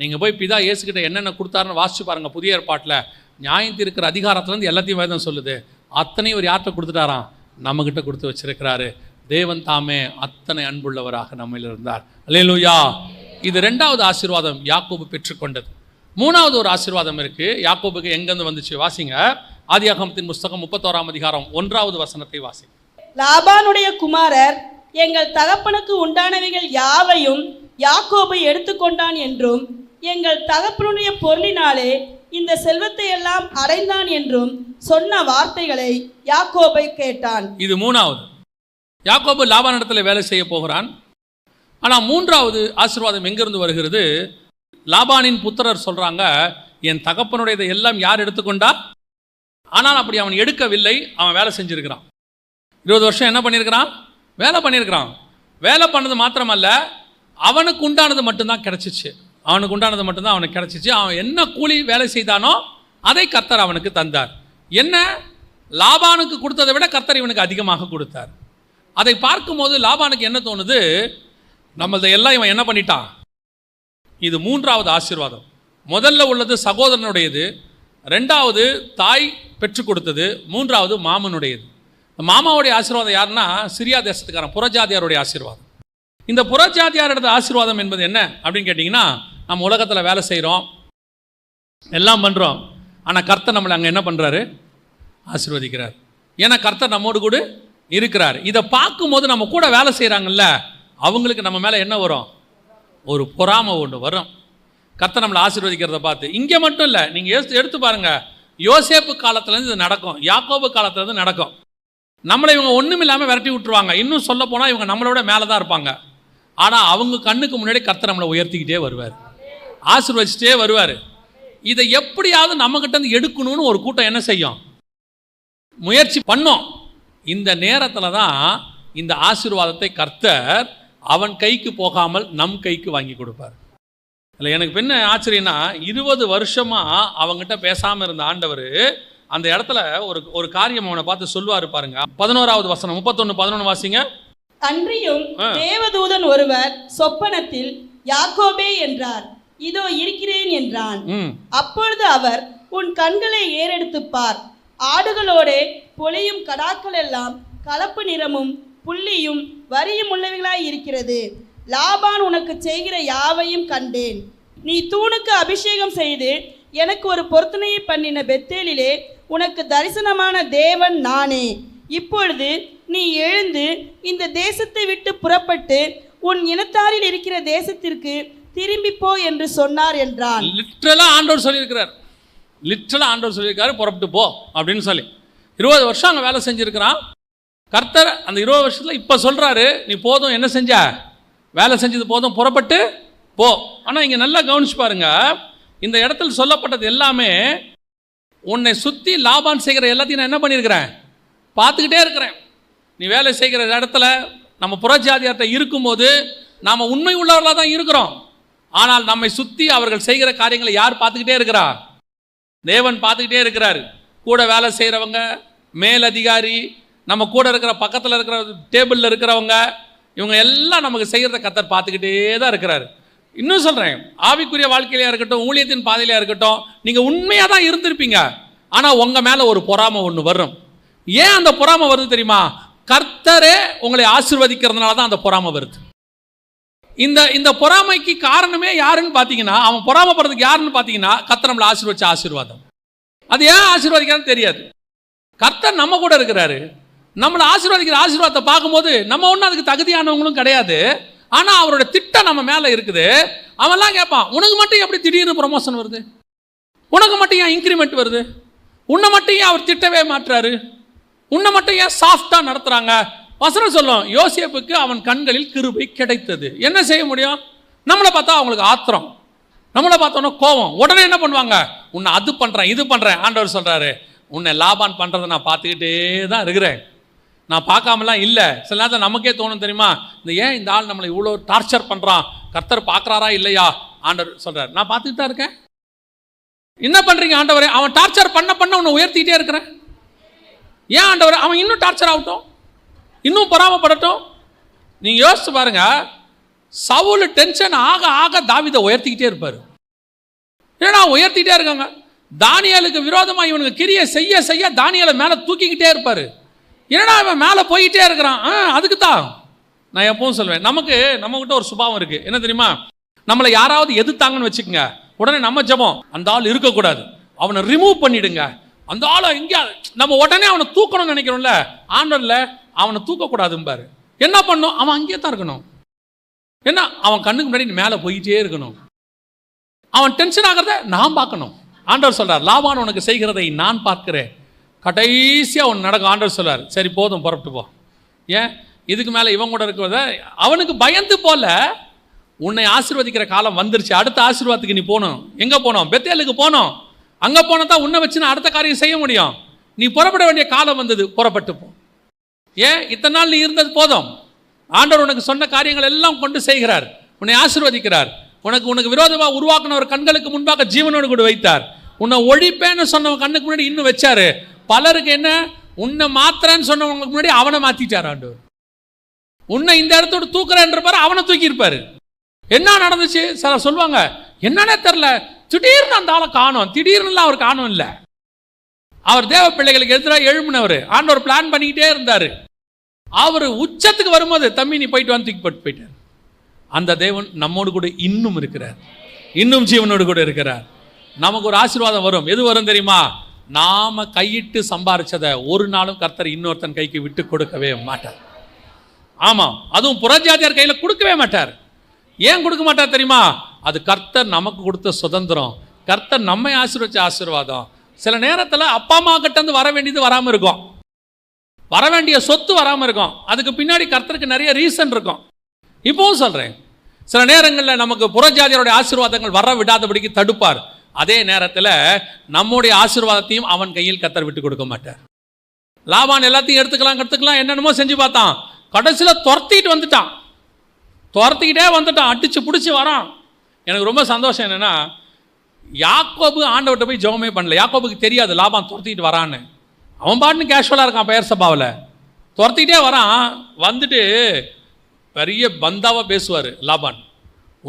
நீங்கள் போய் பிதா இயேசுக்கிட்ட என்னென்ன கொடுத்தாருன்னு வாசிச்சு பாருங்கள் புதிய ஏற்பாட்டில். நியாயத்து இருக்கிற அதிகாரத்துலேருந்து எல்லாத்தையும் வேதம் சொல்லுது. அத்தனையும் ஒரு யார்கிட்ட கொடுத்துட்டாராம்? நம்மக்கிட்ட கொடுத்து வச்சிருக்கிறாரு. தேவன் தாமே அத்தனை அன்புள்ளவராக நம்மில் இருந்தார். அல்லேலூயா இது ரெண்டாவது ஆசீர்வாதம் யாக்கோபு பெற்றுக்கொண்டது. மூணாவது ஒரு ஆசீர்வாதம் இருக்கு. யாக்கோபுக்கு எங்கேருந்து வந்துச்சு? வாசிங்க. ஆதியாகமத்தின் புஸ்தகம் முப்பத்தோராம் அதிகாரம் ஒன்றாவது வசனத்தை வாசிங்க. லாபானுடைய குமாரர் எங்கள் தகப்பனுக்கு உண்டானவைகள் யாவையும் யாக்கோபை எடுத்துக்கொண்டான் என்றும் எங்கள் தகப்பனுடைய பொருளினாலே இந்த செல்வத்தை எல்லாம் அடைந்தான் என்றும் சொன்ன வார்த்தைகளை யாக்கோபை கேட்டான். இது மூணாவது. யாக்கோபு லாபானிடத்தில் வேலை செய்ய போகிறான். ஆனால் மூன்றாவது ஆசீர்வாதம் எங்கிருந்து வருகிறது? லாபானின் புத்திரர் சொல்றாங்க என் தகப்பனுடையதை எல்லாம் யார் எடுத்துக்கொண்டா? ஆனால் அப்படி அவன் எடுக்கவில்லை அவன் வேலை செஞ்சிருக்கிறான். இருபது வருஷம் என்ன பண்ணியிருக்கிறான் வேலை பண்ணியிருக்கிறான் வேலை பண்ணது மாத்திரமல்ல அவனுக்கு உண்டானது மட்டும்தான் கிடைச்சிச்சு. அவனுக்கு உண்டானது மட்டும்தான் அவனுக்கு கிடச்சிச்சு. அவன் என்ன கூலி வேலை செய்தானோ அதை கர்த்தர் அவனுக்கு தந்தார். என்ன? லாபானுக்கு கொடுத்ததை விட கர்த்தர் இவனுக்கு அதிகமாக கொடுத்தார். அதை பார்க்கும்போது லாபானுக்கு என்ன தோணுது? நம்மளதை எல்லாம் இவன் என்ன பண்ணிட்டான்? இது மூன்றாவது ஆசீர்வாதம். முதல்ல உள்ளது சகோதரனுடையது. ரெண்டாவது தாய் பெற்றுக் கொடுத்தது. மூன்றாவது மாமனுடையது. மாமாவுடைய ஆசீர்வாதம் யாருன்னா? சிரியா தேசத்துக்காரன் புறஜாதியாருடைய ஆசீர்வாதம். இந்த புறஜாதியாரோட ஆசீர்வாதம் என்பது என்ன அப்படின்னு கேட்டிங்கன்னா நம்ம உலகத்தில் வேலை செய்கிறோம் எல்லாம் பண்ணுறோம் ஆனால் கர்த்தர் நம்மளை அங்கே என்ன பண்ணுறாரு ஆசிர்வதிக்கிறார். ஏன்னா கர்த்தர் நம்மோடு கூட இருக்கிறார். இதை பார்க்கும்போது நம்ம கூட வேலை செய்கிறாங்கல்ல அவங்களுக்கு நம்ம மேலே என்ன வரும்? ஒரு பொறாமை ஒன்று வரும். கர்த்தர் நம்மளை ஆசீர்வதிக்கிறத பார்த்து. இங்கே மட்டும் இல்லை நீங்கள் எடுத்து எடுத்து பாருங்கள் யோசேப்பு காலத்துலேருந்து இது நடக்கும். யாக்கோபு காலத்துலேருந்து நடக்கும். நம்மளை இவங்க ஒன்றும் இல்லாமல் விரட்டி விட்டுருவாங்க. இன்னும் சொல்ல போனால் இவங்க நம்மளை விட மேலே தான் இருப்பாங்க. ஆனால் அவங்க கண்ணுக்கு முன்னாடி கர்த்தர் நம்மளை உயர்த்திக்கிட்டே வருவார். ஆசீர்வதிச்சிட்டே வருவார். இதை எப்படியாவது நம்மகிட்ட இருந்து எடுக்கணும்னு ஒரு கூட்டம் என்ன செய்யும்? முயற்சி பண்ணோம். இந்த நேரத்தில் தான் இந்த ஆசீர்வாதத்தை கர்த்தர் அவன் கைக்கு போகாமல் நம் கைக்கு வாங்கி கொடுப்பார். இல்லை எனக்கு பின்ன ஆச்சரியம்னா இருபது வருஷமா அவங்ககிட்ட பேசாமல் இருந்த ஆண்டவர் அந்த இடத்துல ஒரு ஒரு காரியம் அவனை பார்த்து சொல்லுவார் பாருங்க. பதினோராவது வசனம் முப்பத்தொன்று பதினொன்று வாசிங்க. அன்றியும். தேவதூதன் ஒருவர் சொப்பனத்தில் யாக்கோபே என்றார். இதோ இருக்கிறேன் என்றான். அப்பொழுது அவர் உன் கண்களை ஏறெடுத்துப் பார். ஆடுகளோடே பொலியும் கடாக்கள் எல்லாம் கலப்பு நிறமும் புள்ளியும் வரியும் உள்ளவைகளாய் இருக்கிறது. லாபான் உனக்கு செய்கிற யாவையும் கண்டேன். நீ தூணுக்கு அபிஷேகம் செய்து எனக்கு ஒரு பொருத்தனையை பண்ணின பெத்தேலிலே உனக்கு தரிசனமான தேவன் நானே. இப்பொழுது நீ எழுந்து இந்த தேசத்தை விட்டு புறப்பட்டு உன் இனத்தாரில் இருக்கிற தேசத்திற்கு திரும்பி போ என்று சொன்னார் என்றான் லிட்ரலாக ஆண்டவர் சொல்லியிருக்கிறார். லிட்ரலாக ஆண்டவர் சொல்லியிருக்காரு புறப்பட்டு போ அப்படின்னு சொல்லி. இருபது வருஷம் அங்கே வேலை செஞ்சுருக்கிறான். கர்த்தர் அந்த இருபது வருஷத்தில் இப்போ சொல்கிறாரு நீ போதும் என்ன செஞ்ச? வேலை செஞ்சது போதும் புறப்பட்டு போ. ஆனால் இங்கே நல்லா கவனிச்சு பாருங்க இந்த இடத்துல சொல்லப்பட்டது எல்லாமே உன்னை சுற்றி லாபான் செய்கிற எல்லாத்தையும் நான் என்ன பண்ணியிருக்கிறேன்? பார்த்துக்கிட்டே இருக்கிறேன். நீ வேலை செய்கிற இடத்துல நம்ம புறஜாதியார்கிட்ட இருக்கும்போது நாம் உண்மை உள்ளவர்களாக தான் இருக்கிறோம். ஆனால் நம்மை சுற்றி அவர்கள் செய்கிற காரியங்களை யார் பார்த்துக்கிட்டே இருக்கிறா? தேவன் பார்த்துக்கிட்டே இருக்கிறார். கூட வேலை செய்கிறவங்க மேலதிகாரி நம்ம கூட இருக்கிற பக்கத்தில் இருக்கிற டேபிளில் இருக்கிறவங்க இவங்க எல்லாம் நமக்கு செய்கிறத கத்தர் பார்த்துக்கிட்டே தான் இருக்கிறார். இன்னும் சொல்கிறேன் ஆவிக்குரிய வாழ்க்கையிலையாக இருக்கட்டும் ஊழியத்தின் பாதையிலையாக இருக்கட்டும் நீங்கள் உண்மையாக தான் இருந்திருப்பீங்க. ஆனால் உங்கள் மேலே ஒரு பொறாமை ஒன்று வரும். ஏன் அந்த பொறாமை வருது தெரியுமா? கர்த்தரே உங்களை ஆசிர்வதிக்கிறதுனால தான் அந்த பொறாமை வருது. இந்த இந்த பொறாமைக்கு காரணமே யாருன்னு பார்த்தீங்கன்னா அவன் பொறாமப்படுறதுக்கு யாருன்னு பார்த்தீங்கன்னா கத்த நம்மளை ஆசீர்வச்ச ஆசீர்வாதம். அது ஏன் ஆசீர்வதிக்கிறான்னு தெரியாது. கர்த்தர் நம்ம கூட இருக்கிறாரு. நம்மளை ஆசீர்வாதிக்கிற ஆசீர்வாதத்தை பார்க்கும்போது நம்ம ஒன்றும் அதுக்கு தகுதியானவங்களும் கிடையாது. ஆனால் அவரோட திட்டம் நம்ம மேலே இருக்குது. அவன்லாம் கேட்பான் உனக்கு மட்டும் எப்படி திடீர்னு ப்ரொமோஷன் வருது? உனக்கு மட்டும் ஏன் இன்க்ரிமெண்ட் வருது? உன்னை மட்டும் ஏன் அவர் திட்டவே மாட்டுறாரு உன்னை மட்டும் ஏன் சாஃப்டாக நடத்துகிறாங்க வசனம் சொல்லும் யோசியப்புக்கு அவன் கண்களில் கிருபை கிடைத்தது. என்ன செய்ய முடியும்? நம்மளை பார்த்தா அவங்களுக்கு ஆத்திரம். நம்மளை பார்த்தோன்னா கோவம் உடனே என்ன பண்ணுவாங்க? உன்னை அது பண்ணுறேன் இது பண்ணுறேன் ஆண்டவர் சொல்கிறாரு உன்னை லாபான் பண்ணுறதை நான் பார்த்துக்கிட்டே தான் இருக்கிறேன். நான் பார்க்காமலாம் இல்லை. சில நேரத்தில் நமக்கே தோணும் தெரியுமா? இந்த ஏன் இந்த ஆள் நம்மளை இவ்வளோ டார்ச்சர் பண்ணுறான் கர்த்தர் பார்க்குறாரா இல்லையா? ஆண்டவர் சொல்கிறார் நான் பார்த்துட்டு தான் இருக்கேன். என்ன பண்ணுறீங்க ஆண்டவரே? அவன் டார்ச்சர் பண்ண பண்ண உன்னை உயர்த்திக்கிட்டே இருக்கிறேன். ஏன் ஆண்டவர்? அவன் இன்னும் டார்ச்சர் ஆகட்டும். இன்னும் பொறாமப்படட்டும். நீங்கள் யோசிச்சு பாருங்க. சவுல் டென்ஷன் ஆக ஆக தாவிதை உயர்த்திக்கிட்டே இருப்பார். ஏன்னா உயர்த்திக்கிட்டே இருக்காங்க. தானியலுக்கு விரோதமாக இவனுக்கு கிரியை செய்ய செய்ய தானியலை மேலே தூக்கிக்கிட்டே இருப்பார். என்னடா இவன் மேலே போயிட்டே இருக்கிறான்? ஆ அதுக்கு தான் நான் எப்பவும் சொல்லுவேன் நமக்கு நம்மகிட்ட ஒரு சுபாவம் இருக்குது என்ன தெரியுமா? நம்மளை யாராவது எதிர்த்தாங்கன்னு வச்சுக்கோங்க. உடனே நம்ம ஜெபம். அந்த ஆள் இருக்கக்கூடாது. அவனை ரிமூவ் பண்ணிடுங்க. அந்த ஆளை எங்கேயா நம்ம உடனே அவனை தூக்கணும்னு நினைக்கிறோம்ல ஆண்டர்ல அவனை தூக்கக்கூடாதும்பாரு. என்ன பண்ணும்? அவன் அங்கேயே தான் இருக்கணும். என்ன? அவன் கண்ணுக்கு முன்னாடி மேலே போயிட்டே இருக்கணும். அவன் டென்ஷன் ஆகிறத நான் பார்க்கணும். ஆண்டவர் சொல்றார் லாபான் உனக்கு செய்கிறதை நான் பார்க்கிறேன். கடைசியாக அவன் நடக்கும் ஆண்டவர் சொல்றார் சரி போதும் புறப்பட்டு போ. ஏன்? இதுக்கு மேலே இவன் கூட இருக்கிறத அவனுக்கு பயந்து போல உன்னை ஆசீர்வதிக்கிற காலம் வந்துருச்சு. அடுத்த ஆசீர்வாதத்துக்கு நீ போகணும். எங்கே போனோம்? பெத்தேலுக்கு போனோம். அங்கே போனால் தான் உன்னை வச்சு நான் அடுத்த காரியம் செய்ய முடியும். நீ புறப்பட வேண்டிய காலம் வந்தது புறப்பட்டு போ. ஏன்? இத்தனை நாள் நீ இருந்தது போதும். ஆண்டவர் உனக்கு சொன்ன காரியங்கள் எல்லாம் கொண்டு செய்கிறார். உன்னை ஆசிர்வதிக்கிறார். உனக்கு உனக்கு விரோதமாக உருவாக்கின ஒரு கண்களுக்கு முன்பாக ஜீவனோடு கூட வைத்தார். உன்னை ஒழிப்பேன்னு சொன்னவன் கண்ணுக்கு முன்னாடி இன்னும் வச்சாரு. பலருக்கு என்ன? உன்னை மாத்திரன்னு சொன்னவங்களுக்கு முன்னாடி அவனை மாத்திட்டார் ஆண்டவர். உன்னை இந்த இடத்தோடு தூக்குறேன்றப்பாரு அவனை தூக்கியிருப்பாரு. என்ன நடந்துச்சு? சார் சொல்லுவாங்க என்னன்னே தெரில திடீர்னு அந்த ஆளை காணும். திடீர்னுலாம் அவர் காணும் இல்லை. அவர் தேவ பிள்ளைகளுக்கு எதிராக எழுப்பினவர் ஆண்டவர் பிளான் பண்ணிக்கிட்டே இருந்தார். அவர் உச்சத்துக்கு வரும்போது தம்பி நீ போயிட்டு வந்து தூக்கி போட்டு போயிட்டார் அந்த தேவன் நம்மோடு கூட இன்னும் இருக்கிறார். இன்னும் ஜீவனோடு கூட இருக்கிறார். நமக்கு ஒரு ஆசீர்வாதம் வரும். எது வரும் தெரியுமா? நாம கையிட்டு சம்பாரிச்சதை ஒரு நாளும் கர்த்தர் இன்னொருத்தன் கைக்கு விட்டு கொடுக்கவே மாட்டார். ஆமாம். அதுவும் புறஜாதியார் கையில் கொடுக்கவே மாட்டார். ஏன் கொடுக்க மாட்டார் தெரியுமா? அது கர்த்தர் நமக்கு கொடுத்த சுதந்திரம். கர்த்தர் நம்மை ஆசீர்வச்ச ஆசீர்வாதம். சில நேரத்தில் அப்பா அம்மா கிட்டேருந்து வர வேண்டியது வராமல் இருக்கும். வர வேண்டிய சொத்து வராமல் இருக்கும். அதுக்கு பின்னாடி கர்த்தருக்கு நிறைய ரீசன் இருக்கும். இப்போவும் சொல்கிறேன் சில நேரங்களில் நமக்கு புறஜாதியருடைய ஆசீர்வாதங்கள் வர விடாதபடிக்கு தடுப்பார். அதே நேரத்தில் நம்முடைய ஆசீர்வாதத்தையும் அவன் கையில் கத்தர் விட்டு கொடுக்க மாட்டார். லாபான் எல்லாத்தையும் எடுத்துக்கலாம் கற்றுக்கலாம் என்னென்னமோ செஞ்சு பார்த்தான். கடைசியில் துரத்திட்டு வந்துட்டான். துரத்திக்கிட்டே வந்துட்டான். அடிச்சு பிடிச்சி வரான். எனக்கு ரொம்ப சந்தோஷம் என்னென்னா யாக்கோபு ஆண்டவர்கிட்ட போய் ஜெபமே பண்ணல. யாக்கோபுக்கு தெரியாது லாபம் துரத்திட்டு வரான்னு. அவன் பாட்டுன்னு கேஷுவலாக இருக்கான் பெயர் சபாவில் துரத்திக்கிட்டே வரான் வந்துட்டு பெரிய பந்தாவாக பேசுவார் லாபான்.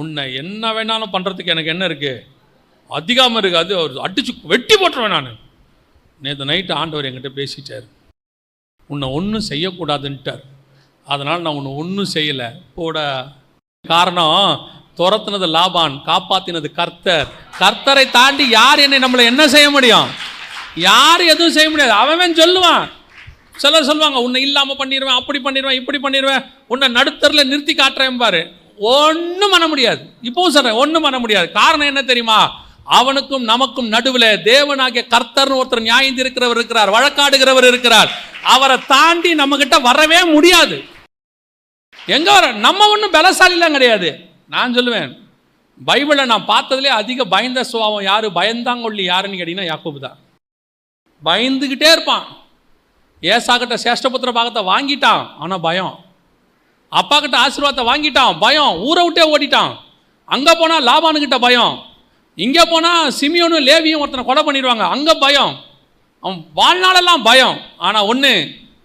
உன்னை என்ன வேணாலும் பண்ணுறதுக்கு எனக்கு என்ன இருக்குது அதிகமாக இருக்குது அது அவர் அடிச்சு வெட்டி போட்டுருவேன் நான். நேற்று நைட்டு ஆண்டவர் என்கிட்ட பேசிட்டார். உன்னை ஒன்றும் செய்யக்கூடாதுன்ட்டார். அதனால் நான் உன்னை ஒன்றும் செய்யலை. போட. காரணம் துரத்துனது லாபான் காப்பாத்தினது கர்த்தர். கர்த்தரை தாண்டி யார் என்னை நம்மளை என்ன செய்ய முடியும்? யார் எதுவும் செய்ய முடியாது. அவன் சொல்லுவான். சிலர் சொல்லுவாங்க உன்னை இல்லாமல் பண்ணிடுவேன் அப்படி பண்ணிடுவேன் இப்படி பண்ணிடுவேன் உன்னை நடுத்தரில் நிறுத்தி காட்டுறேன் பாரு. ஒன்றும் பண்ண முடியாது. இப்பவும் சொல்கிறேன் ஒன்றும் பண்ண முடியாது. காரணம் என்ன தெரியுமா? அவனுக்கும் நமக்கும் நடுவில் தேவனாகிய கர்த்தர்னு ஒருத்தர் நியாயம் இருக்கிறவர் இருக்கிறார் வழக்காடுகிறவர் இருக்கிறார். அவரை தாண்டி நம்மகிட்ட வரவே முடியாது. எங்க வர? நம்ம ஒன்றும் பலசாலிலாம் கிடையாது. நான் சொல்லுவேன் பைபிளை நான் பார்த்ததுலே அதிக பயந்த சுவாவம் யாரு? பயந்தாங்கொள்ளி யாருன்னு கேட்டிங்கன்னா யாக்கோபு தான். பயந்துக்கிட்டே இருப்பான். ஏசாக்கிட்ட சேஷ்டபுத்திர பாகத்தை வாங்கிட்டான். ஆனால் பயம். அப்பா கிட்ட ஆசீர்வாதத்தை வாங்கிட்டான். பயம். ஊரை விட்டே ஓடிட்டான். அங்கே போனால் லாபானுக்கிட்ட பயம். இங்கே போனால் சிமியோனும் லேவியும் ஒருத்தனை கொலை பண்ணிடுவாங்க. அங்கே பயம். அவன் வாழ்நாளெல்லாம் பயம். ஆனால் ஒன்று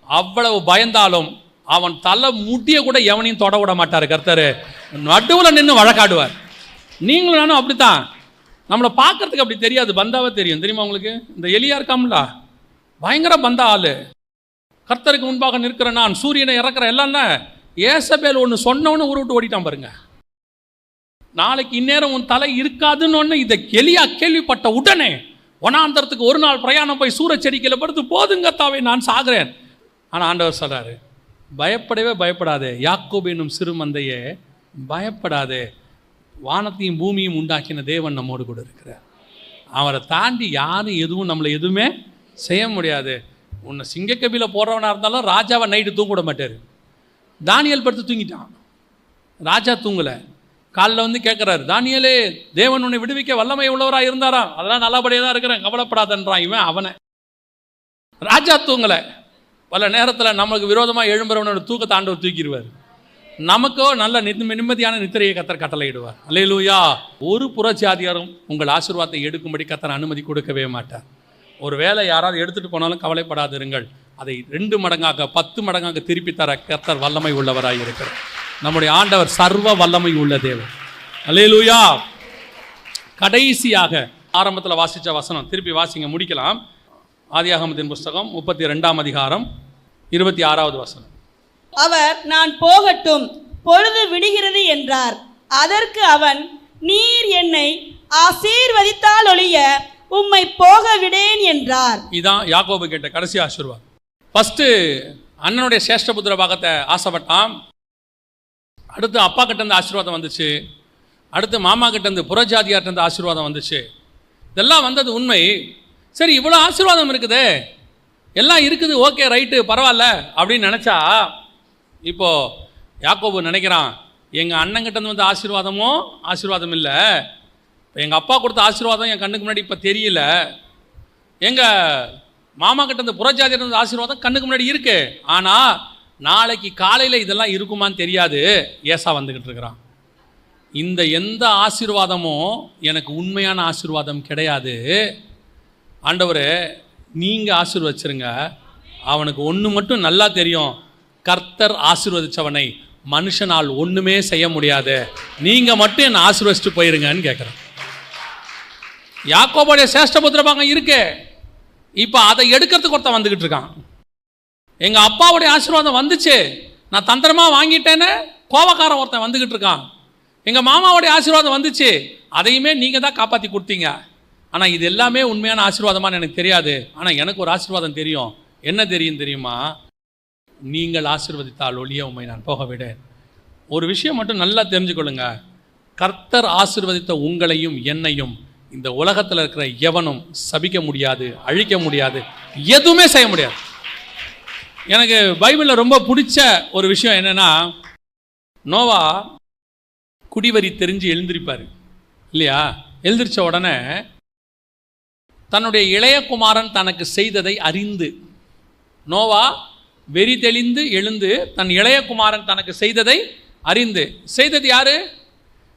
அவ்வளவு பயந்தாலும் அவன் தலை முடிய கூட எவனையும் தொட விட மாட்டார் கர்த்தர். நடுவில் நின்று வழக்காடுவார். நீங்களும் நானும் அப்படித்தான். நம்மளை பார்க்கறதுக்கு அப்படி தெரியாது பந்தாவே தெரியும். தெரியுமா உங்களுக்கு? இந்த எலியா இருக்காம்ல? பயங்கர பந்தா ஆளு. கர்த்தருக்கு முன்பாக நிற்கிற நான் சூரியனை இறக்குற எல்லாம் ஏசபேல் ஒன்று சொன்னவனு உருவிட்டு விட்டு ஓடிட்டான் பாருங்க. நாளைக்கு இந்நேரம் உன் தலை இருக்காதுன்னு ஒன்று இதை எலியா கேள்விப்பட்ட உடனே வனாந்தரத்துக்கு ஒரு நாள் பிரயாணம் போய் சூரச்செடிக்கையில் படுத்து போதுங்க தாவே நான் சாகிறேன். ஆனால் ஆண்டவர் சொல்றாரு பயப்படவே பயப்படாதே. யாக்கோபு என்னும் சிறு மந்தையே பயப்படாதே. வானத்தையும் பூமியும் உண்டாக்கின தேவன் நம்மோடு கூட இருக்கிறார். அவரை தாண்டி யாரும் எதுவும் நம்மளை எதுவுமே செய்ய முடியாது. உன்னை சிங்கக்கபியில் போடுறவனாக இருந்தாலும் ராஜாவை நைட்டு தூங்க விட மாட்டார். தானியல் படுத்து தூங்கிட்டான். ராஜா தூங்கலை. காலில் வந்து கேட்குறாரு தானியலே தேவன் உன்னை விடுவிக்க வல்லமை உள்ளவராக இருந்தாரா? அதெல்லாம் நல்லபடியாக தான் இருக்கிறேன் கவலைப்படாதன்றான் இவன் அவனை. ராஜா தூங்கலை. பல நேரத்தில் நமக்கு விரோதமாக எழும்புறவனோட தூக்கத்தை ஆண்டவர் தூக்கிடுவார். நமக்கோ நல்ல நிம்ம நிம்மதியான நித்திரையை கத்தர் கட்டளையிடுவார். அல்லையிலூயா ஒரு புறச்சாதியாரும் உங்கள் ஆசீர்வாதத்தை எடுக்கும்படி கத்தர் அனுமதி கொடுக்கவே மாட்டார். ஒரு வேலை யாராவது எடுத்துகிட்டு போனாலும் கவலைப்படாதிருங்கள். அதை ரெண்டு மடங்காக பத்து மடங்காக திருப்பி தர கர்த்தர் வல்லமை உள்ளவராக இருக்கிறார். நம்முடைய ஆண்டவர் சர்வ வல்லமை உள்ள தேவன். அல்லையிலூயா கடைசியாக ஆரம்பத்தில் வாசித்த வசனம் திருப்பி வாசிங்க முடிக்கலாம். ஆதியாகமத்தின் புஸ்தகம் முப்பத்தி ரெண்டாம் அதிகாரம் இருபத்தி ஆறாவது வசனம். அவர் நான் போகட்டும் பொழுது விடுகிறது என்றார். அதற்கு அவன் நீர் என்னை ஆசீர்வதித்தால் ஒழிய உம்மை போக விடேன் என்றார். இதான் யாக்கோபு கேட்ட கடைசி ஆசீர்வாதம். ஃபஸ்ட்டு அண்ணனுடைய சேஷ்டபுத்திர பாகத்தை ஆசைப்பட்டான். அடுத்து அப்பா கிட்டேருந்து ஆசீர்வாதம் வந்துச்சு. அடுத்து மாமா கிட்டேருந்து இருந்து ஆசீர்வாதம் வந்துச்சு. இதெல்லாம் வந்தது உண்மை. சரி இவ்வளோ ஆசீர்வாதம் இருக்குது. எல்லாம் இருக்குது ஓகே ரைட்டு பரவாயில்ல அப்படின்னு நினச்சா இப்போது யாக்கோபு நினைக்கிறான் எங்கள் அண்ணங்கிட்ட வந்து வந்த ஆசீர்வாதம் இல்லை எங்கள் அப்பா கொடுத்த ஆசீர்வாதம் என் கண்ணுக்கு முன்னாடி இப்போ தெரியல. எங்கள் மாமா கிட்ட இருந்து புறஜாதியிட்ட இருந்து ஆசீர்வாதம் கண்ணுக்கு முன்னாடி இருக்கு. ஆனால் நாளைக்கு காலையில் இதெல்லாம் இருக்குமான்னு தெரியாது. ஏசா வந்துக்கிட்டு இருக்கிறான். இந்த எந்த ஆசீர்வாதமும் எனக்கு உண்மையான ஆசீர்வாதம் கிடையாது. ஆண்டவர் நீங்கள் ஆசீர்வச்சிருங்க. அவனுக்கு ஒன்று மட்டும் நல்லா தெரியும். கர்த்தர் ஆசீர்வதிச்சவனை மனுஷனால் ஒன்றுமே செய்ய முடியாது. நீங்கள் மட்டும் என்னை ஆசீர்வதிச்சுட்டு போயிருங்கன்னு கேட்குறேன் யாக்கோபோடைய சேஷ்ட பாகம் இருக்கே. இப்போ அதை எடுக்கிறதுக்கு ஒருத்தன் வந்துக்கிட்டு இருக்கான். எங்கள் அப்பாவுடைய ஆசீர்வாதம் வந்துச்சு. நான் தந்திரமாக வாங்கிட்டேன்னு கோவக்காரன் ஒருத்தன் வந்துக்கிட்டு இருக்கான். எங்கள் மாமாவுடைய ஆசீர்வாதம் வந்துச்சு. அதையுமே நீங்கள் தான் காப்பாற்றி கொடுத்தீங்க. ஆனால் இது எல்லாமே உண்மையான ஆசீர்வாதமானு எனக்கு தெரியாது. ஆனால் எனக்கு ஒரு ஆசீர்வாதம் தெரியும். என்ன தெரியும் தெரியுமா? நீங்கள் ஆசிர்வதித்தால் ஒளிய உண்மை நான் போக விட ஒரு விஷயம் மட்டும் நல்லா தெரிஞ்சுக்கொள்ளுங்க. கர்த்தர் ஆசிர்வதித்த உங்களையும் என்னையும் இந்த உலகத்தில் இருக்கிற எவனும் சபிக்க முடியாது அழிக்க முடியாது எதுவுமே செய்ய முடியாது. எனக்கு பைபிளில் ரொம்ப பிடிச்ச ஒரு விஷயம் என்னன்னா நோவா குடிவரி தெரிஞ்சு எழுந்திருப்பார். இல்லையா? எழுந்திரிச்ச உடனே தன்னுடைய இளைய குமாரன் தனக்கு செய்ததை அறிந்து நோவா வெறி தெளிந்து எழுந்து தன் இளையகுமாரன் தனக்கு செய்ததை அறிந்து. செய்தது யாரு?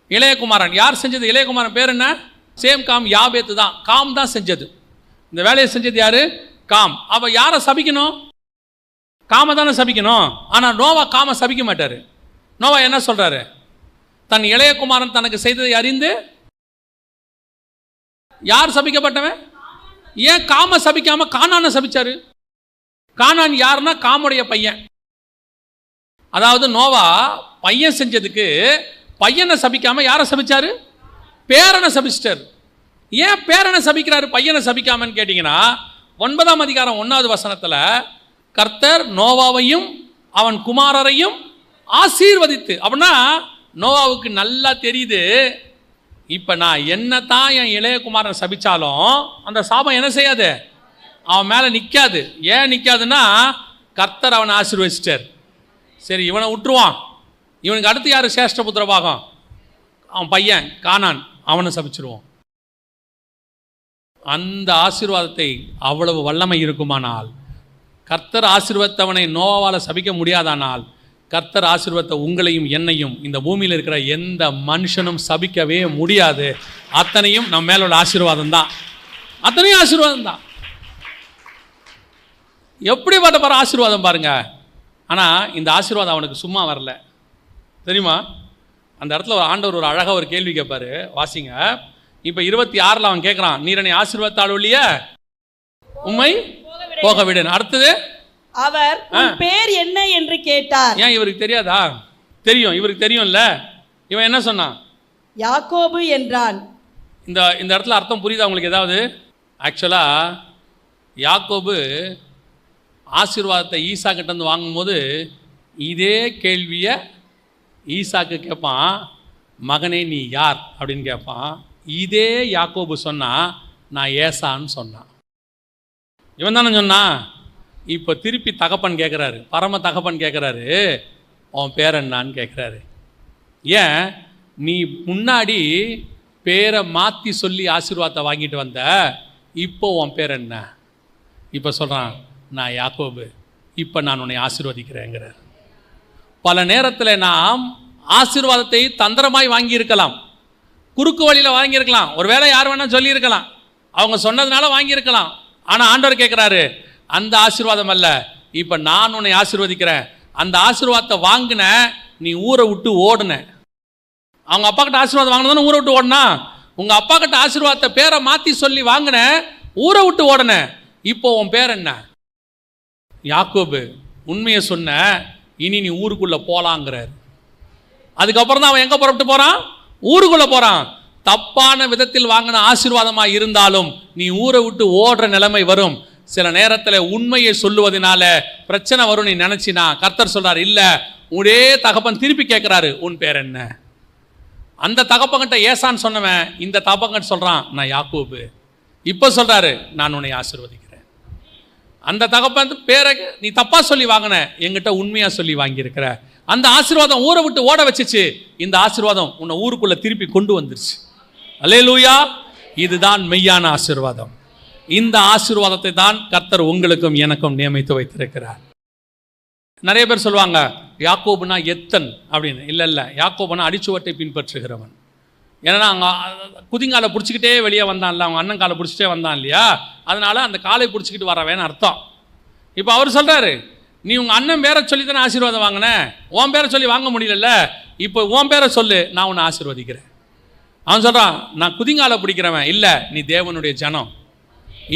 இளையகுமாரன் யார் செஞ்சது? இளையகுமாரன் பேர் என்ன? சேம் காம் யாபேத்து தான். காம் தான் செஞ்சது. இந்த வேலையை செஞ்சது யாரு? காம். அவ யாரை சபிக்கணும்? காம தானே சபிக்கணும். ஆனால் நோவா காம சபிக்க மாட்டாரு. நோவா என்ன சொல்றாரு? தன் இளையகுமாரன் தனக்கு செய்ததை அறிந்து யார் சபிக்கப்பட்டவன்? ஏன் காம சபிக்காம கானான சபிச்சாரு? கானான் யாருன்னா காமுடைய பையன். அதாவது நோவா பையன் செஞ்சதுக்கு பையனை சபிக்காம யாரை சபிச்சாரு? பேரனை சபிச்சிட்டாரு. ஏன் பேரனை சபிக்கிறாரு பையனை சபிக்காமன்னு கேட்டிங்கன்னா ஒன்பதாம் அதிகாரம் ஒன்றாவது வசனத்தில் கர்த்தர் நோவாவையும் அவன் குமாரரையும் ஆசீர்வதித்து அப்படின்னா நோவாவுக்கு நல்லா தெரியுது. இப்போ நான் என்ன தான் என் இளைய குமாரன் சபிச்சாலும் அந்த சாபம் என்ன செய்யாது? அவன் மேலே நிற்காது ஏன் நிற்காதுன்னா கர்த்தர் அவனை ஆசீர்வதிச்சிட்டார். சரி இவனை விட்டுருவான் இவனுக்கு அடுத்து யார் சேஷ்டபுத்திர பாகம் அவன் பையன் கானான். அவனை சபிச்சிருவான் அந்த ஆசீர்வாதத்தை அவ்வளவு வல்லமை இருக்குமானால் கர்த்தர் ஆசீர்வத்தவனை நோவால் சபிக்க முடியாதானால் கர்த்தர் ஆசீர்வத்த உங்களையும் என்னையும் இந்த பூமியில் இருக்கிற எந்த மனுஷனும் சபிக்கவே முடியாது. அத்தனையும் நம்ம மேலோட ஆசீர்வாதம் தான் அத்தனையும் ஆசீர்வாதம் தான் எப்படிப்பட்ட பாரு ஆசீர்வாதம் பாருங்க. ஆனால் இந்த ஆசீர்வாதம் அவனுக்கு சும்மா வரல. தெரியுமா? அந்த இடத்துல ஒரு ஆண்டவர் ஒரு அழகாக ஒரு கேள்வி கேட்பாரு வாசிங்க. இப்போ இருபத்தி ஆறில் அவன் கேட்குறான் நீரனை ஆசீர்வாதத்தாள் இல்லையா உண்மை போக விடுன்னு அடுத்தது அவர் பேர் என்ன என்று கேட்டார். ஏன் இவருக்கு தெரியாதா? தெரியும் இவருக்கு தெரியும்ல. இவன் என்ன சொன்னான்? யாக்கோபு என்றான். இந்த இந்த இடத்துல அர்த்தம் புரியுதா உங்களுக்கு ஏதாவது? ஆக்சுவலாக யாக்கோபு ஆசீர்வாதத்தை ஈசா கிட்டேருந்து வாங்கும்போது இதே கேள்வியை ஈசாக்கு கேட்பான் மகனே நீ யார்? அப்படின்னு கேட்பான் இதே யாக்கோபு சொன்னால் நான் ஏசான்னு சொன்னான். இவன் தானே சொன்னான் இப்போ திருப்பி தகப்பன் கேட்குறாரு பரம தகப்பன் கேட்குறாரு உன் பேர் என்னான்னு கேட்குறாரு ஏன்? நீ முன்னாடி பேரை மாற்றி சொல்லி ஆசீர்வாதத்தை வாங்கிட்டு வந்த இப்போ உன் பேர் என்ன? இப்போ சொல்கிறான் நான் யாக்கோபு. இப்போ நான் உன்னை ஆசீர்வதிக்கிறேங்கிறார். பல நேரத்தில் நாம் ஆசீர்வாதத்தை தந்திரமாய் வாங்கியிருக்கலாம். குறுக்கு வழியில் வாங்கியிருக்கலாம். ஒருவேளை யார் வேணால் சொல்லியிருக்கலாம். அவங்க சொன்னதுனால வாங்கியிருக்கலாம். ஆனால் ஆண்டவர் கேட்குறாரு அந்த ஆசீர்வாதம் அல்ல. இப்போ நான் உன்னை ஆசீர்வதிக்கிறேன். அந்த ஆசீர்வாதத்தை வாங்கின நீ ஊரை விட்டு ஓடுன. அவங்க அப்பா கிட்ட ஆசீர்வாதம் வாங்கினதானே ஊரை விட்டு ஓடினா உங்கள் அப்பா கிட்ட ஆசீர்வாதத்தை பேரை மாற்றி சொல்லி வாங்கின ஊரை விட்டு ஓடன. இப்போ உன் பேர் என்ன? யாக்கோபு உண்மையை சொன்ன இனி நீ ஊருக்குள்ளே போகலாங்கிறார் அதுக்கப்புறம் தான் அவன் எங்கே புறப்பட்டு போகிறான் ஊருக்குள்ளே போகிறான் தப்பான விதத்தில் வாங்கின ஆசீர்வாதமாக இருந்தாலும் நீ ஊரை விட்டு ஓடுற நிலைமை வரும். சில நேரத்தில் உண்மையை சொல்லுவதனால பிரச்சனை வரும் நீ நினச்சினா கர்த்தர் சொல்கிறார் இல்லை உடே தகப்பன் திருப்பி கேட்குறாரு உன் பேர் என்ன? அந்த தகப்பங்கிட்ட ஏசான்னு சொன்னவன் இந்த தகப்பங்கிட்ட சொல்கிறான் நான் யாக்கோபு. இப்போ சொல்கிறாரு நான் உன்னை ஆசிர்வதிக்கிறேன். அந்த தகப்பன் பேரை நீ தப்பாக சொல்லி வாங்கின எங்கிட்ட உண்மையாக சொல்லி வாங்கியிருக்கிற. அந்த ஆசீர்வாதம் ஊரை விட்டு ஓட வச்சிச்சு. இந்த ஆசீர்வாதம் உன்னை ஊருக்குள்ளே திருப்பி கொண்டு வந்துருச்சு. லூயா இதுதான் மெய்யான ஆசீர்வாதம். இந்த ஆசீர்வாதத்தை தான் கர்த்தர் உங்களுக்கும் எனக்கும் நியமித்து வைத்திருக்கிறார். நிறைய பேர் சொல்லுவாங்க யாக்கோபுனா எத்தன்? அப்படின்னு. இல்லை இல்லை. யாக்கோபுனா அடிச்சுவட்டை பின்பற்றுகிறவன். ஏன்னா அங்கே குதிங்காலை பிடிச்சிக்கிட்டே வெளியே வந்தான்ல அவங்க அண்ணன் காலை பிடிச்சிட்டே வந்தான் இல்லையா? அதனால் அந்த காலை பிடிச்சிக்கிட்டு வரவேன்னு அர்த்தம். இப்போ அவர் சொல்கிறாரு நீ உங்கள் அண்ணன் பேரை சொல்லி தானே ஆசீர்வாதம் வாங்கினேன் உன் பேரை சொல்லி வாங்க முடியலல்ல? இப்போ உன் பேரை சொல்லு நான் உன்னை ஆசீர்வதிக்கிறேன். அவன் சொல்கிறான் நான் குதிங்காலை பிடிக்கிறவன் இல்லை நீ தேவனுடைய ஜனம்.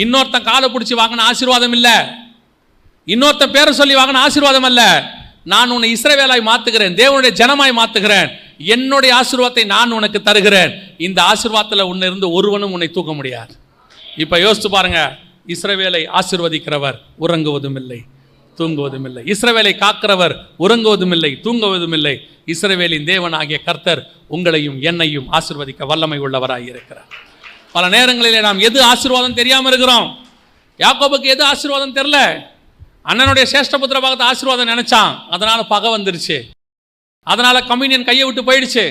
இன்னொருத்தன் காலை பிடிச்சி வாங்கின ஆசீர்வாதம் இல்லை. இன்னொருத்தன் பேரை சொல்லி வாங்கின ஆசீர்வாதம் அல்ல. நான் உன்னை இஸ்ரவேலாய் மாற்றுகிறேன் தேவனுடைய ஜனமாய் மாற்றுகிறேன் என்னுடைய ஆசீர்வாதத்தை நான் உனக்கு தருகிறேன். இந்த ஆசீர்வாதத்தில் உன்னை இருந்து ஒருவனும் உன்னை தூக்க முடியாது. இப்போ யோசித்து பாருங்க இஸ்ரவேலை ஆசிர்வதிக்கிறவர் உறங்குவதும் இல்லை தூங்குவதும் இல்லை. இஸ்ரவேலை காக்கிறவர் உறங்குவதும் இல்லை தூங்குவதும் இல்லை. இஸ்ரவேலின் தேவனாகிய கர்த்தர் உங்களையும் என்னையும் ஆசிர்வதிக்க வல்லமை உள்ளவராக இருக்கிறார். பல நேரங்களிலே நாம் எது ஆசீர்வாதம் தெரியாமல் இருக்கிறோம்? யாக்கோபுக்கு எது ஆசீர்வாதம் தெரில? அண்ணனுடைய சேஷ்டபுத்திர பாகத்தை ஆசீர்வாதம் நினைச்சான். அதனால பகை வந்துருச்சு. அதனால கம்யூனியன் கையை விட்டு போயிடுச்சு.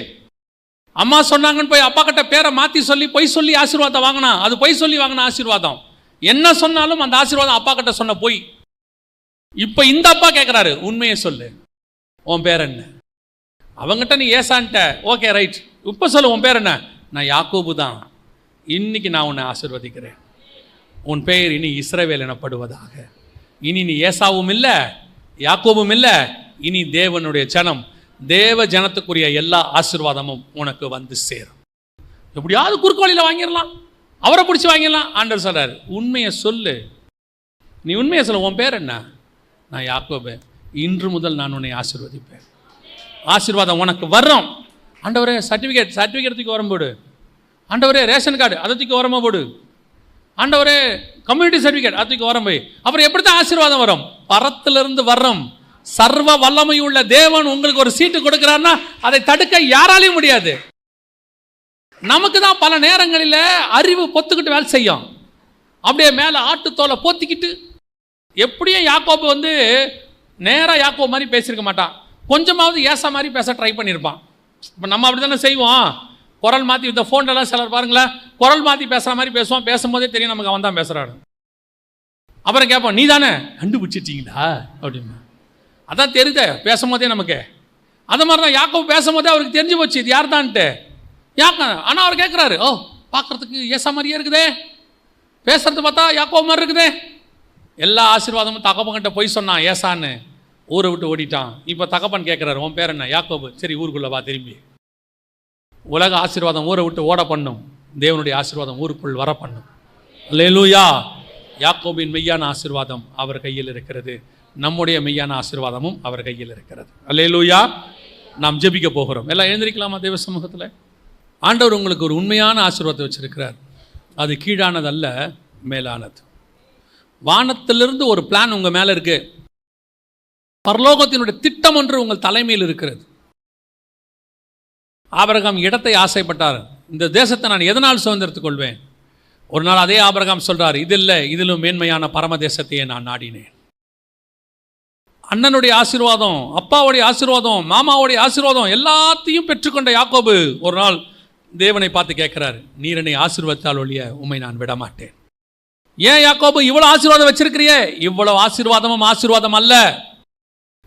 அம்மா சொன்னாங்கன்னு போய் அப்பா கிட்ட பேரை மாற்றி சொல்லி பொய் சொல்லி ஆசீர்வாதம் வாங்கினா அது பொய் சொல்லி வாங்கின ஆசீர்வாதம். என்ன சொன்னாலும் அந்த ஆசீர்வாதம் அப்பா கிட்ட சொன்ன பொய். இப்போ இந்த அப்பா கேட்குறாரு உண்மையை சொல்லு. உன் பேர் என்ன? அவங்ககிட்ட நீ ஏசான்ட்ட ஓகே ரைட் இப்போ சொல்லு உன் பேர் என்ன? நான் யாக்கோபு தான். இன்னைக்கு நான் உன்னை ஆசிர்வதிக்கிறேன். உன் பெயர் இனி இஸ்ரவேல் எனப்படுவதாக. இனி நீ ஏசாவும் இல்லை யாக்கோபும் இல்லை. இனி தேவனுடைய ஜனம் தேவ ஜனத்துக்குரிய எல்லா ஆசீர்வாதமும் உனக்கு வந்து சேரும். எப்படியாவது குறுக்கு வழியில் வாங்கிடலாம். அவரை பிடிச்சி வாங்கிடலாம். ஆண்டர் சொல்கிறார் உண்மையை சொல்லு. நீ உண்மையை சொல்லு. உன் பேர் என்ன? நான் யாக்கோபு இன்று முதல் நான் உன்னை ஆசிர்வதிப்பேன். ஆசீர்வாதம் உனக்கு வர்றோம் ஆண்டவரே சர்டிஃபிகேட் சர்டிஃபிகேட் தூக்கி போடு. ஆண்டவரே ரேஷன் கார்டு அதை தூக்கி வரமா போடு. ஆண்டவரே கம்யூனிட்டி சர்டிஃபிகேட் அதுக்கு தூக்கி போய். அப்புறம் எப்படி தான் ஆசீர்வாதம் வரும்? பரத்திலிருந்து வர்றோம் சர்வ வல்லமை உள்ள தேவன் உங்களுக்கு ஒரு சீட்டு கொடுக்கிறாருன்னா அதை தடுக்க யாராலையும் முடியாது. நமக்கு தான் பல நேரங்களில் அறிவு பொத்துக்கிட்டு வேலை செய்யும். அப்படியே மேலே ஆட்டுத்தோலை போத்திக்கிட்டு எப்படியும் யாக்கோப்பு வந்து நேராக யாக்கோ மாதிரி பேசியிருக்க மாட்டான். கொஞ்சமாவது ஏசா மாதிரி பேச ட்ரை பண்ணியிருப்பான். இப்போ நம்ம அப்படி தானே செய்வோம்? குரல் மாற்றி இந்த ஃபோன்லலாம் சிலர் பாருங்களேன் குரல் மாற்றி பேசுகிற மாதிரி பேசுவோம் பேசும்போதே தெரியும் நமக்கு அவன் தான் பேசுகிறாரு அப்புறம் கேட்போம் நீ தானே கண்டுபிடிச்சிட்டீங்களா? அப்படின்னு. அதான் தெரியுதே பேசும்போதே நமக்கு. அது மாதிரி தான் யாக்கோ பேசும்போதே அவருக்கு தெரிஞ்சு போச்சு இது யார் தான்ட்டு யாக்க ஆனால் அவர் கேட்குறாரு ஓ பார்க்குறதுக்கு ஏசா மாதிரியே இருக்குதே. பேசுறது பார்த்தா யாக்கோ மாதிரி இருக்குதே. எல்லா ஆசீர்வாதமும் தகப்பன்கிட்ட போய் சொன்னான் ஏசான்னு. ஊரை விட்டு ஓடிட்டான். இப்போ தகப்பன் கேட்குறாரு உன் பேர் என்ன? யாக்கோபு சரி ஊருக்குள்ளே வா திரும்பி. உலக ஆசீர்வாதம் ஊரை விட்டு ஓட பண்ணும். தேவனுடைய ஆசீர்வாதம் ஊருக்குள் வர பண்ணும் லேலூயா யாக்கோபின் மெய்யான ஆசீர்வாதம் அவர் கையில் இருக்கிறது. நம்முடைய மெய்யான ஆசீர்வாதமும் அவர் கையில் இருக்கிறது. அல்லேலூயா. நாம் ஜெபிக்க போகிறோம். எல்லாம் எழுந்திருக்கலாமா தேவ சமூகத்தில்? ஆண்டவர் உங்களுக்கு ஒரு உண்மையான ஆசீர்வாதத்தை வச்சிருக்கிறார். அது கீழானது அல்ல மேலானது. வானத்திலிருந்து ஒரு பிளான் உங்கள் மேலே இருக்கு. பரலோகத்தினுடைய திட்டம் ஒன்று உங்கள் தலைமையில் இருக்கிறது. ஆபரகாம் இடத்தை ஆசைப்பட்டார். இந்த தேசத்தை நான் எதனால் சுதந்திரத்துக் கொள்வேன்? ஒரு நாள் அதே ஆபரகம் சொல்கிறார் இது இல்லை இதிலும் மேன்மையான பரம தேசத்தையே நான் நாடினேன். அண்ணனுடைய ஆசீர்வாதம் அப்பாவுடைய ஆசீர்வாதம் மாமாவுடைய ஆசீர்வாதம் எல்லாத்தையும் பெற்றுக்கொண்ட யாக்கோபு ஒரு நாள் தேவனை பார்த்து கேட்குறாரு நீர் என்னை ஆசீர்வதித்தால் ஒழிய உம்மை நான் விட மாட்டேன் ஏன் யாக்கோபு இவ்வளோ ஆசீர்வாதம் வச்சிருக்கிறியே? இவ்வளோ ஆசீர்வாதமும் ஆசீர்வாதம் அல்ல.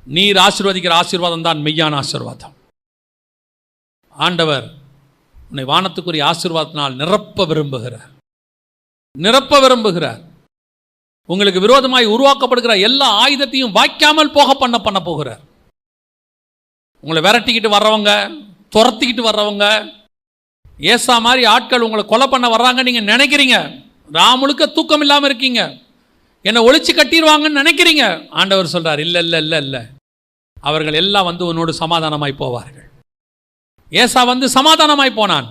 நீர் ஆசீர்வதிக்கிற ஆசீர்வாதம் தான் மெய்யான ஆசீர்வாதம். ஆண்டவர் உன்னை வானத்துக்குரிய ஆசீர்வாதத்தினால் நிரப்ப விரும்புகிறார். நிரப்ப விரும்புகிறார். உங்களுக்கு விரோதமாய் உருவாக்கப்படுகிற எல்லா ஆயுதத்தையும் வாய்க்காமல் போக பண்ண பண்ண போகிறார். உங்களை விரட்டிக்கிட்டு வர்றவங்க துரத்திக்கிட்டு வர்றவங்க ஏசா மாதிரி ஆட்கள் உங்களை கொலை பண்ண வர்றாங்க நீங்கள் நினைக்கிறீங்க. ராமுழுக்க தூக்கம் இல்லாமல் இருக்கீங்க. என்னை ஒழிச்சு கட்டிடுவாங்கன்னு நினைக்கிறீங்க. ஆண்டவர் சொல்கிறார் இல்லை இல்லை இல்லை இல்லை. அவர்கள் எல்லாம் வந்து உன்னோடு சமாதானமாய் போவார்கள். ஏசா வந்து சமாதானமாய் போனான்.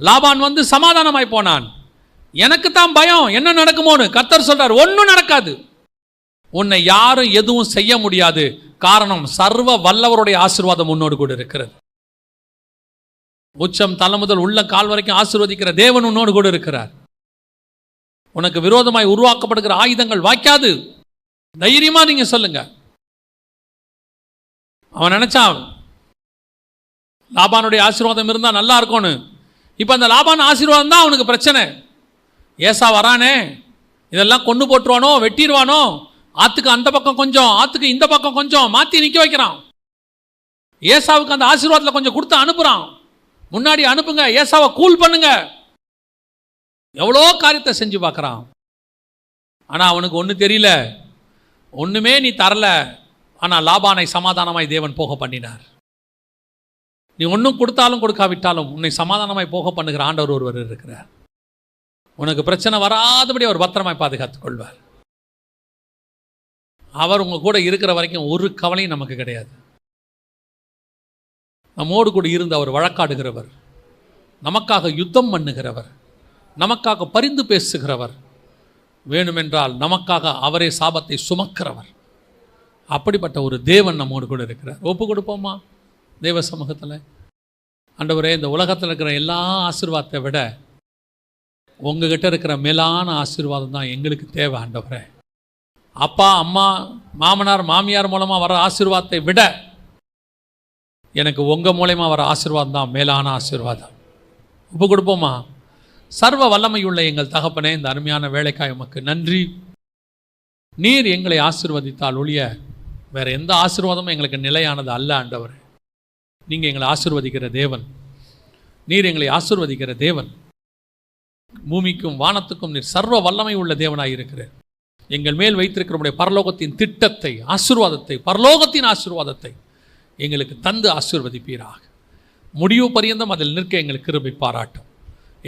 லாபான் வந்து சமாதானமாய் போனான். எனக்கு தான் பயம் என்ன நடக்குமோன்னு. கத்தர் சொல்றார் ஒன்றும் நடக்காது. உன்னை யாரும் எதுவும் செய்ய முடியாது. காரணம் சர்வ வல்லவருடைய ஆசீர்வாதம் உன்னோடு கூட இருக்கிறது. உச்சம் தலை முதல் உள்ள கால் வரைக்கும் ஆசீர்வதிக்கிற தேவன் உன்னோடு கூட இருக்கிறார். உனக்கு விரோதமாய் உருவாக்கப்படுகிற ஆயுதங்கள் வாய்க்காது. தைரியமா நீங்க சொல்லுங்க. அவன் நினைச்சான் லாபானுடைய ஆசீர்வாதம் இருந்தால் நல்லா இருக்கும்னு. இப்போ அந்த லாபான் ஆசீர்வாதம் தான் அவனுக்கு பிரச்சனை. ஏசா வரானே இதெல்லாம் கொண்டு போட்டுருவானோ வெட்டிடுவானோ ஆற்றுக்கு அந்த பக்கம் கொஞ்சம் ஆத்துக்கு இந்த பக்கம் கொஞ்சம் மாற்றி நிற்க வைக்கிறான். ஏசாவுக்கு அந்த ஆசீர்வாதத்தில் கொஞ்சம் கொடுத்து அனுப்புகிறான் முன்னாடி அனுப்புங்க ஏசாவை கூல் பண்ணுங்க. எவ்வளோ காரியத்தை செஞ்சு பார்க்குறான். ஆனால் அவனுக்கு ஒன்றும் தெரியல. ஒன்றுமே நீ தரல. ஆனால் லாபானை சமாதானமாய் தேவன் போக பண்ணினார். நீ ஒன்றும் கொடுத்தாலும் கொடுக்காவிட்டாலும் உன்னை சமாதானமாய் போக பண்ணுகிற ஆண்டவர் ஒருவர் இருக்கிறார். உனக்கு பிரச்சனை வராதபடி அவர் பத்திரமாய் பாதுகாத்துக் கொள்வார் அவர் உங்கள் கூட இருக்கிற வரைக்கும் ஒரு கவலையும் நமக்கு கிடையாது. நம்மோடு கூட இருந்து அவர் வழக்காடுகிறவர். நமக்காக யுத்தம் பண்ணுகிறவர். நமக்காக பரிந்து பேசுகிறவர். வேணுமென்றால் நமக்காக அவரே சாபத்தை சுமக்கிறவர். அப்படிப்பட்ட ஒரு தேவன் நம்மோடு கூட இருக்கிறார். ஒப்பு கொடுப்போமா? தேவ சமூகத்தில்? அண்டவரே இந்த உலகத்தில் இருக்கிற எல்லா ஆசிர்வாதத்தை விட உங்ககிட்ட இருக்கிற மேலான ஆசீர்வாதம் தான் எங்களுக்கு தேவை ஆண்டவரே. அப்பா அம்மா மாமனார் மாமியார் மூலமாக வர ஆசீர்வாதத்தை விட எனக்கு உங்கள் மூலயமா வர ஆசீர்வாதம் தான் மேலான ஆசீர்வாதம். ஒப்பு கொடுப்போமா? சர்வ வல்லமையுள்ள எங்கள் தகப்பனே இந்த அருமையான வேலைக்காய் உமக்கு நன்றி. நீர் எங்களை ஆசீர்வதித்தால் ஒழிய வேற எந்த ஆசீர்வாதமும் எங்களுக்கு நிலையானது அல்ல ஆண்டவர். நீங்கள் எங்களை ஆசீர்வதிக்கிற தேவன். நீர் எங்களை ஆசீர்வதிக்கிற தேவன். பூமிக்கும் வானத்துக்கும் நீர் சர்வ வல்லமை உள்ள தேவனாய் இருக்கிறார். எங்கள் மேல் வைத்திருக்கிற உம்முடைய பரலோகத்தின் திட்டத்தை ஆசீர்வாதத்தை பரலோகத்தின் ஆசீர்வாதத்தை எங்களுக்கு தந்து ஆசீர்வதிப்பீராக. முடிவு பரியந்தம் அதில் நிற்க எங்களுக்கு கிருபை பாராட்டும்.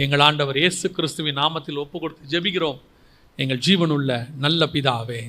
எங்கள் ஆண்டவர் இயேசு கிறிஸ்துவின் நாமத்தில் ஒப்பு கொடுத்து ஜெபிக்கிறோம். எங்கள் ஜீவனுள்ள நல்ல பிதாவே.